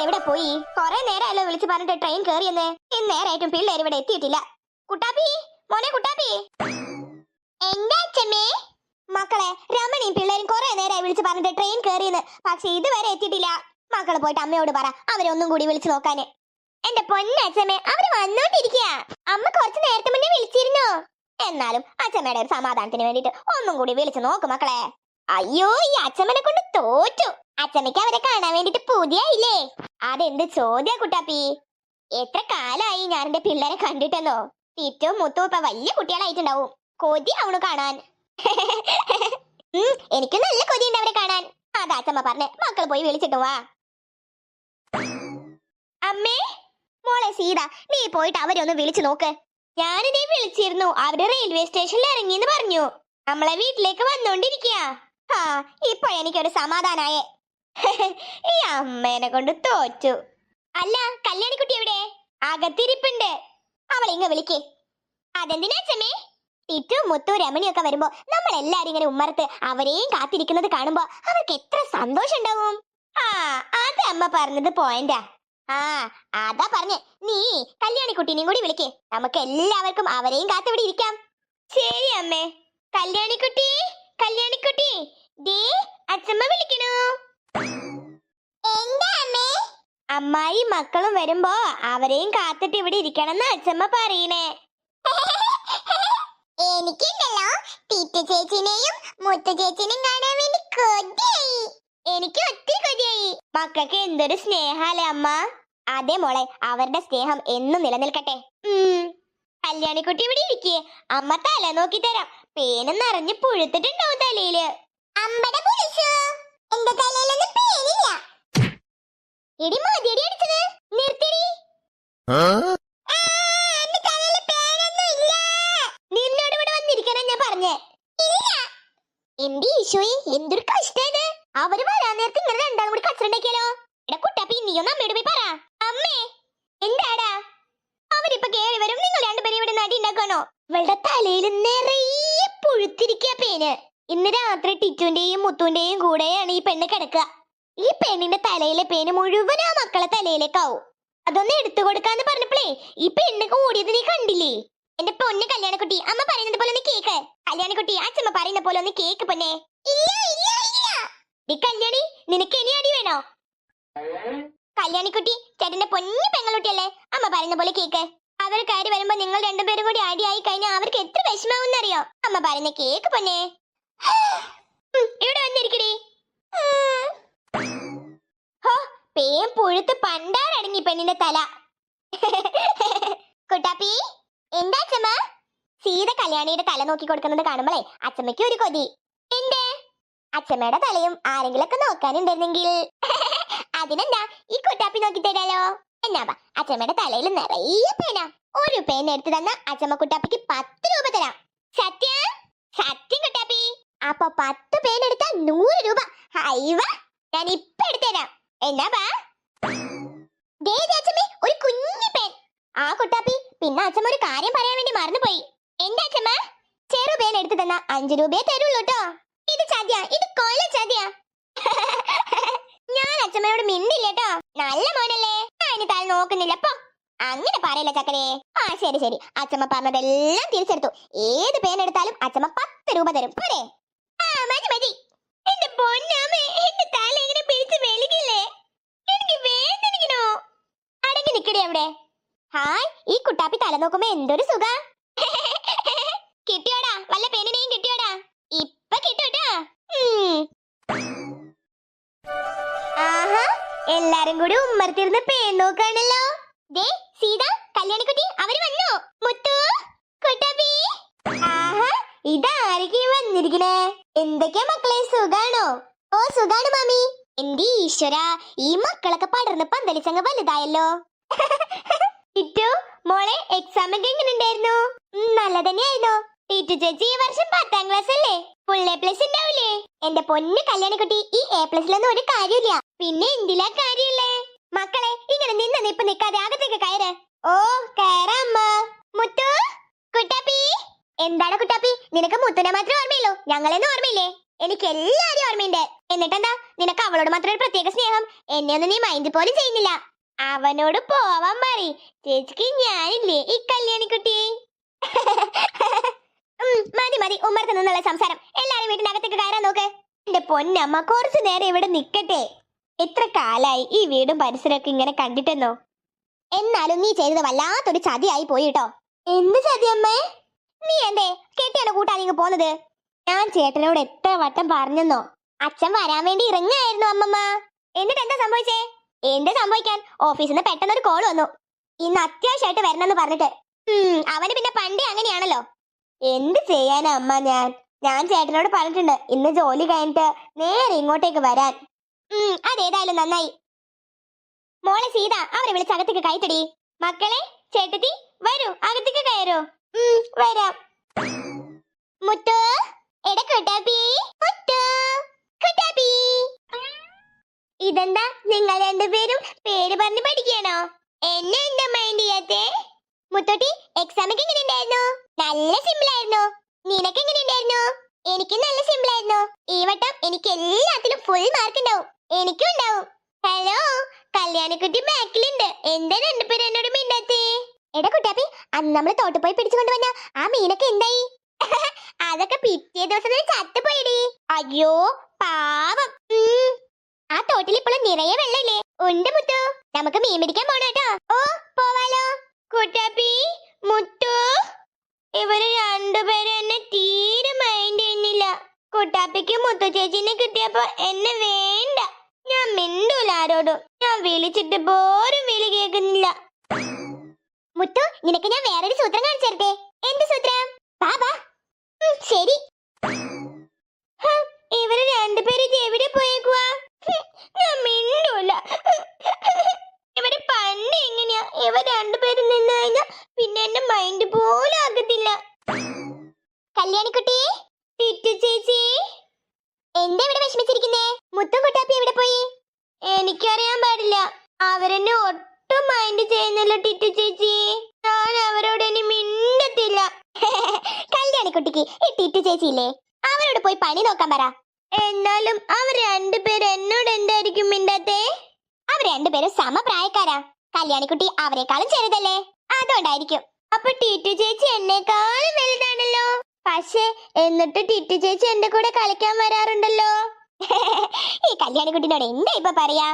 എവിടെ പോയി? കൊറേ നേരമല്ലോ വിളിച്ചു പറഞ്ഞിട്ട് ട്രെയിൻ കയറിയെന്ന് ഇന്നേരായിട്ടും പിള്ളേർ ഇവിടെ എത്തിയിട്ടില്ല. കുട്ടാപ്പി? മോനെ കുട്ടാപ്പി? എന്താ മക്കളെ രമണിയും പിള്ളേരും കുറെ നേരമായി വിളിച്ചു പറഞ്ഞിട്ട് ട്രെയിൻ കയറിയെന്ന് പക്ഷെ ഇതുവരെ എത്തിയിട്ടില്ല. മക്കളെ പോയിട്ട് അമ്മയോട് പറ. അവരൊന്നും കൂടി വിളിച്ചു നോക്കാന്. എന്റെ പൊന്നച്ഛമ്മേ അവർ വന്നോണ്ടിരിക്കുക അമ്മ കുറച്ച് നേരത്തെ മുന്നേ വിളിച്ചിരുന്നു. എന്നാലും അച്ഛമ്മയുടെ ഒരു സമാധാനത്തിന് വേണ്ടിട്ട് ഒന്നും കൂടി വിളിച്ചു നോക്ക് മക്കളെ. അയ്യോ ഈ അച്ഛമ്മനെ കൊണ്ട് തോറ്റു. അച്ഛമ്മയ്ക്ക് അവരെ കാണാൻ വേണ്ടിട്ട് പുതിയായില്ലേ? അതെന്ത് ചോദ്യ കുട്ടാപ്പി? എത്ര കാലായി ഞാൻ എന്റെ പിള്ളേരെ കണ്ടിട്ടല്ലോ തിറ്റും മുത്തും ഇപ്പൊ വലിയ കുട്ടികളായിട്ടുണ്ടാവും. കൊതി അവണു കാണാൻ. എനിക്ക് നല്ല കൊതി ഉണ്ട് അവരെ കാണാൻ. അതാ അച്ഛമ്മ പറഞ്ഞേ. മക്കൾ പോയി വിളിച്ചിട്ട് വാ. അമ്മേ മോളെ സീത നീ പോയിട്ട് അവരെ ഒന്ന് വിളിച്ചു നോക്ക്. ഞാനിതേ വിളിച്ചിരുന്നു. അവർ റെയിൽവേ സ്റ്റേഷനിൽ ഇറങ്ങിന്ന് പറഞ്ഞു. നമ്മളെ വീട്ടിലേക്ക് വന്നോണ്ടിരിക്കുക ആ ഇപ്പൊ സമാധാനായേ. ഈ അമ്മേനെ കൊണ്ട് തോറ്റു. അല്ല കല്യാണിക്കുട്ടി എവിടെ? അകത്തിരിപ്പുണ്ട്. ഇങ്ങ വിളിക്കേ. അതെന്തിനാ ചെമ്മേ ടിറ്റു മുത്തു രമണിയൊക്കെ വരുമ്പോ നമ്മൾ എല്ലാരും ഇങ്ങനെ ഉമ്മറത്ത് അവരെയും കാത്തിരിക്കുന്നത് കാണുമ്പോ അവർക്ക് എത്ര സന്തോഷം ഉണ്ടാവും ആ അത് അമ്മ പറഞ്ഞത് പോയിന്റാ. ആ അതാ പറഞ്ഞേ. നീ കല്യാണിക്കുട്ടിനെയും കൂടി വിളിക്കേ. നമുക്ക് എല്ലാവർക്കും അവരെയും കാത്തിവിടെ ഇരിക്കാം. ശരി അമ്മേ. കല്യാണിക്കുട്ടി കല്യാണിക്കുട്ടി. ദേ അച്ഛമ്മ വിളിക്കണു. അമ്മായി മക്കളും വരുമ്പോ അവരെയും കാത്തിട്ട് ഇവിടെ ഇരിക്കണം അച്ഛമ്മ പറയണേ. എനിക്കുണ്ടല്ലോ തീറ്റ ചേച്ചിനെയും മുത്തു ചേച്ചിനെയും കാണാൻ വേണ്ടി കൊതിയായി. എനിക്ക് ഒത്തിരി കൊതിയായി. മക്കൾക്ക് എന്തൊരു സ്നേഹാലേ അമ്മ. അതെ മോളെ അവരുടെ സ്നേഹം എന്നും നിലനിൽക്കട്ടെ. കല്യാണിക്കുട്ടി ഇവിടെ ഇരിക്കേ. അമ്മ തല നോക്കി തരാം. പേന നിറഞ്ഞ് പുഴുത്തിട്ടുണ്ടാവും തലയിൽ. അമ്പട പുളിച്ചു. എന്റെ തലയിലൊന്നും പേനില്ല. എടി മതിയടി അടിച്ചത്? നിർത്തിടി നിന്നോട് ഇവിടെ വന്നിരിക്കാനാ ഞാൻ പറഞ്ഞേ. എന്റെ ഈശോയെ എന്തൊരു കഷ്ടത് അവർ വരാൻ നേരത്തെ ഇങ്ങനെ രണ്ടാളും കൂടി കച്ചറുണ്ടാക്കിയാലോ എടാ കുട്ടപ്പി നീയൊന്ന് അമ്മയോട് പോയി പറ. അമ്മേ എന്താടാ? അവരിപ്പൊ കേറി വരും. നിങ്ങൾ രണ്ടുപേരും ഇവിടെ നടി ഉണ്ടാക്കണോ? ഇവളുടെ തലയിൽ നിറയെ പുഴുത്തിരിക്കുക പേന്. ഇന്ന് രാത്രി ടിറ്റുവിന്റെയും മുത്തുവിന്റെയും കൂടെയാണ് ഈ പെണ്ണ് കിടക്കുക. ഈ പെണ്ണിന്റെ തലയിലെ പേന് മുഴുവൻ ആ മക്കളെ തലയിലേക്കാവും. അതൊന്ന് എടുത്തു കൊടുക്കാന്ന് പറഞ്ഞപ്പോഴേ ഈ പെണ്ണ് കൂടിയത് നീ കണ്ടില്ലേ? എന്റെ പൊന്ന് കല്യാണക്കുട്ടി അമ്മ പറയുന്നത് പോലെ ഒന്ന് കേക്ക്. കല്യാണക്കുട്ടി അച്ഛമ്മ പറയുന്ന പോലെ ഒന്ന് കേക്ക് പൊന്നെ. ഇല്ല ഇല്ല ഇല്ല. നീ കല്യാണി നിനക്ക് ഇനി അടി വേണോ? കല്യാണിക്കുട്ടി ചേട്ടന്റെ പൊന്നു പെങ്ങളുട്ടിയല്ലേ അമ്മ പറയുന്ന പോലെ കേക്ക്. അവർ കയറി വരുമ്പോ നിങ്ങൾ രണ്ടുപേരും കൂടി അടിയായി കഴിഞ്ഞാൽ അവർക്ക് എത്ര വിഷമാവും അറിയോ അമ്മ പറയുന്ന കേക്ക് പൊന്നെ. ഇവിടെ വന്നിരിക്കടി. പേം പുഴുത്ത് പണ്ടാരടങ്ങി പെണ്ണിന്റെ തല. കുട്ടാപ്പി എന്താ അച്ഛമ്മ സീത കല്യാണിയുടെ തല നോക്കി കൊടുക്കുന്നത് കാണുമ്പോളേ അച്ഛമ്മയ്ക്ക് ഒരു കൊതി. എന്തേ? അച്ഛമ്മയുടെ തലയും ആരെങ്കിലൊക്കെ നോക്കാനുണ്ടായിരുന്നെങ്കിൽ. അതിനെന്താ ഈ കുട്ടാപ്പി നോക്കി തരാലോ എന്നാ ബാ അച്ഛമ്മയുടെ തലയിൽ നിറയെ പേന. ഒരു പേന എടുത്തു തന്ന അച്ഛമ്മ കുട്ടാപ്പിക്ക് പത്ത് രൂപ തരാം. സത്യം? സത്യം കുട്ടാപ്പി. അപ്പൊ പത്ത് പേന എടുത്താൽ നൂറ് രൂപ. ഹൈവ ഞാൻ ഇപ്പൊ എടുത്തുതരാം എന്നാ ബാ. ദേ ദേ ഒരു കുഞ്ഞു പേൻ. ആ കുട്ടാപ്പി പിന്നെ അച്ഛമ്മ ഒരു കാര്യം പറയാൻ വേണ്ടി മറന്നുപോയി. എന്താ അച്ഛമ്മ ചെറു പേൻ എടുത്തു തന്ന അഞ്ചു രൂപയെ തരുള്ളൂ കേട്ടോ ഇത് ചതിയ ഇത് കൊല ചതിയ. ഞാൻ അച്ഛമ്മയോട് മിണ്ടില്ല കേട്ടോ നല്ല മോനല്ലേ. ഇനി തല നോക്കുന്നില്ല. അപ്പൊ അങ്ങനെ പറയല്ല ചക്കരേ. ആ ശരി ശരി. അച്ഛമ്മ പറഞ്ഞതെല്ലാം തിരിച്ചെടുത്തു. ഏത് പേൻ എടുത്താലും അച്ഛമ്മ പത്ത് രൂപ തരും. പോരെ. ആ മതി മതി എന്റെ പൊന്നമ്മേ എന്റെ തല ഇങ്ങനെ പിടിച്ച് വലിക്കില്ലേ എനിക്ക് വേദനിക്കണോ നിക്കടി ഹായ് ഈ കുട്ടാപ്പി തല നോക്കുമ്പോ എന്തൊരു സുഖ. കിട്ടിയോടാ വല്ല പെണ്ണിനെയും കിട്ടിയോടാ. ഇപ്പൊ കിട്ടൂട്ടാ. ആഹാ എല്ലാരും കൂടി ഉമ്മർത്തിരുന്ന് പേൻ നോക്കാണല്ലോ. ദേ സീത കല്യാണിക്കുട്ടി അവർ വന്നു. മുത്തു കുട്ടാപ്പി. ആഹാ ഇതാരൊക്കെ വന്നിരിക്കണേ? എന്തൊക്കെയാ മക്കളെ സുഖാണോ? ഓ സുഖാണ് മാമി. എന്റെ ഈശ്വര ഈ മക്കളൊക്കെ പടർന്ന് പന്തലിച്ചങ്ങ് വലുതായല്ലോ. ടിറ്റു മോളെ എക്സാം ഒക്കെ എങ്ങനെ ഉണ്ടായിരുന്നു നല്ല തന്നെയായിരുന്നു ടീറ്റു ചേച്ചി ഈ വർഷം പത്താം ക്ലാസ് അല്ലേ? ഫുൾ എ പ്ലസ് ഉണ്ടാവില്ലേ എന്റെ പൊന്ന് കല്യാണിക്കുട്ടി ഈ എ പ്ലസിലൊന്നും ഒരു കാര്യമില്ല പിന്നെ എന്തിലാ കാര്യമില്ലേ മക്കളെ ഇങ്ങനെ നിന്ന് നിപ്പ് നിക്കാതെ അകത്തേക്ക് കയറ്. ഓ കയറാമ്മ മുത്തു കുട്ടാപ്പി. എന്താണ് കുട്ടാപ്പി? നിനക്ക് മുത്തുനെ മാത്രമേ ഓർമ്മയുള്ളൂ? ഞങ്ങളെന്ന് ഓർമ്മയില്ലേ? എനിക്ക് എല്ലാരും ഓർമ്മയുണ്ട്. എന്നിട്ടെന്താ? നിനക്ക് അവളോട് മാത്രം ഒരു പ്രത്യേക സ്നേഹം? എന്നെ ഒന്നും നീ മൈൻഡ് പോലും ചെയ്യുന്നില്ല. അവനോട് പോവാൻ പറ ചേച്ചിക്ക് ഞാനില്ലേ ഈ കല്യാണിക്കുട്ടി മതി മതി. ഉമ്മർത്ത് നിന്നുള്ള സംസാരം. എല്ലാരും വീട്ടിനകത്തേക്ക് കയറാൻ നോക്ക്. എന്റെ പൊന്നമ്മ കുറച്ചു നേരം ഇവിടെ നിക്കട്ടെ. എത്ര കാലായി ഈ വീടും പരിസരമൊക്കെ ഇങ്ങനെ കണ്ടിട്ടെന്നോ? എന്നാലും നീ ചെയ്തത് വല്ലാത്തൊരു ചതിയായി പോയി കേട്ടോ എന്ത് ചതി അമ്മേ നീ എന്തേ? കെട്ടിയാണ് കൂട്ടാ ഇങ്ങ് പോന്നത്? ഞാൻ ചേട്ടനോട് എത്ര വട്ടം പറഞ്ഞെന്നോ? അച്ഛൻ വരാൻ വേണ്ടി ഇറങ്ങായിരുന്നു അമ്മമ്മ. എന്നിട്ട് എന്താ സംഭവിച്ചേ? എന്ത് സംഭവിക്കാൻ? ഓഫീസിൽ നിന്ന് പെട്ടെന്ന് ഒരു കോൾ വന്നു. ഇന്ന് അത്യാവശ്യമായിട്ട് വരണമെന്ന് പറഞ്ഞിട്ട്. അവന് പിന്നെ പണ്ടേ അങ്ങനെയാണല്ലോ. എന്ത് ചെയ്യാനാ അമ്മ ഞാൻ? ഞാൻ ചേട്ടനോട് പറഞ്ഞിട്ടുണ്ട് ഇന്ന് ജോലി കഴിഞ്ഞിട്ട് നേരെ ഇങ്ങോട്ടേക്ക് വരാൻ. അതേതായാലും നന്നായി. മോളെ സീത അവരെ വിളിച്ച് അകത്തേക്ക് കൈത്തടി മക്കളെ ചേട്ടത്തി വരൂ അകത്തേക്ക് കയറൂ. വരാം. മുത്തു എട കുട്ടാപ്പി. മുത്തു കുട്ടാപ്പി. ഇതെന്താ? നിങ്ങൾ രണ്ടുപേരും പേര് പറഞ്ഞ് പഠിക്കണോ? എന്നെ എന്താ മൈൻഡ് ചെയ്യാത്തെ? മുത്തോട്ടി എക്സാം എങ്ങനെ ഉണ്ടായിരുന്നു നല്ല സിമ്പിൾ ആയിരുന്നു. നിനക്ക് എങ്ങനെ ഉണ്ടായിരുന്നു എനിക്ക് നല്ല സിമ്പിൾ ആയിരുന്നു. ഈ വട്ടം എനിക്ക് എല്ലാത്തിലും ഫുൾ മാർക്ക് ഉണ്ടാവും. എനിക്കും ഉണ്ടാവും. ഹലോ കല്യാണിക്കുട്ടി ബാക്കിലുണ്ട്. എന്താ രണ്ടുപേരും എന്നോട് മിണ്ടാത്തേ? എടാ കുട്ടാപ്പി അന്ന് നമ്മൾ തോട്ട് പോയി പിടിച്ചുകൊണ്ട് വന്ന ആ മീനൊക്കെ എന്തായി? അതൊക്കെ പിറ്റേ ദിവസം ചത്തുപോയിടി. അയ്യോ പാവം. ആ തോട്ടിൽ ഇപ്പോഴും നിറയെ വെള്ളമില്ലേ? ഉണ്ട് മുത്തു. നമുക്ക് മീൻ പിടിക്കാൻ പോണ കേട്ടോ. ഓ പോവാലോ. കുട്ടാപ്പി മുത്തു. ഇവർ രണ്ടുപേരും എന്നെ തീരെ മൈൻഡ് ചെയ്യുന്നില്ല. കുട്ടാപ്പിക്ക് മുത്തു ചേച്ചിനെ കിട്ടിയപ്പോ എന്നെ വേണ്ട. ഞാൻ മിണ്ടൂല ആരോടും. ഞാൻ വിളിച്ചിട്ട് പോരും വിളി കേൾക്കുന്നില്ല. മുത്തു നിനക്ക് ഞാൻ വേറൊരു സൂത്രം കാണിച്ചു തരട്ടെ? എന്ത് സൂത്രം? ബാബാ ശരി ഹ, ഇവർ രണ്ടുപേരും ഇത് എവിടെ പോയേക്കുവാ ഹും, ഞാൻ മിണ്ടൂല ഇവർ പണ്ട് എങ്ങനെയാ ഇവർ രണ്ടുപേരും നിന്ന് കഴിഞ്ഞാ പിന്നെ എന്റെ മൈൻഡ് പോലും ആകത്തില്ല കല്യാണിക്കുട്ടി ടിറ്റു ചേച്ചി എന്താ ഇവിടെ വിഷമിച്ചിരിക്കുന്നേ മുത്തും കുട്ടാപ്പി എവിടെ പോയി എനിക്കറിയാൻ പാടില്ല അവരെന്നെ ഒട്ടും മൈൻഡ് ചെയ്യുന്നില്ല ടിറ്റു ചേച്ചി. ഞാൻ അവരോട് ഇനി മിണ്ടത്തില്ല. കല്യാണിക്കുട്ടിക്ക് ഈ ടിറ്റു ചേച്ചി ഇല്ലേ അവരോട് പോയി പണി നോക്കാൻ പറ. എന്നാലും അവർ രണ്ടുപേരും എന്നോട് എന്തായിരിക്കും മിണ്ടാത്തേ? അവർ രണ്ടുപേരും സമപ്രായക്കാരാ. കല്യാണിക്കുട്ടി അവരെക്കാളും ചെറുതല്ലേ? അതുകൊണ്ടായിരിക്കും. അപ്പൊ ടിറ്റു ചേച്ചി എന്നെക്കാളും വലുതാണല്ലോ. പക്ഷേ എന്നിട്ട് ടിറ്റു ചേച്ചി എന്റെ കൂടെ കളിക്കാൻ വരാറുണ്ടല്ലോ? ഈ കല്യാണിക്കുട്ടിനോട് എന്താ ഇപ്പൊ പറയാ?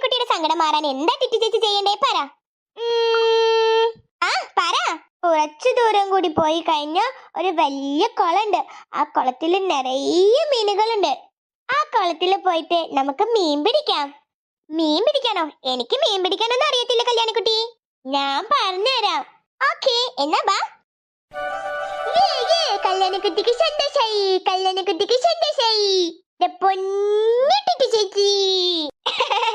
കല്യാണിക്കുട്ടിയുടെ സങ്കടം മാറാൻ എന്താ തെറ്റി ചേച്ചി ചെയ്യണ്ടേ? പറ. ആ പറ. കുറച്ചു ദൂരം കൂടി പോയി കഴിഞ്ഞാൽ ഒരു വലിയ കുളമുണ്ട് ആ കുളത്തിൽ നിറയെ മീനുകളുണ്ട്. ആ കുളത്തിൽ പോയിട്ട് നമുക്ക് മീൻ പിടിക്കാം. മീൻ പിടിക്കാനോ? എനിക്ക് മീൻ പിടിക്കാനൊന്നും അറിയത്തില്ല കല്യാണിക്കുട്ടി. ഞാൻ പറഞ്ഞുതരാം. ഓക്കെ എന്നാ ബാ. കല്യാണിക്കുട്ടിക്ക് സന്തോഷായി കല്യാണിക്കുട്ടിക്ക് സന്തോഷായി. ചേച്ചി.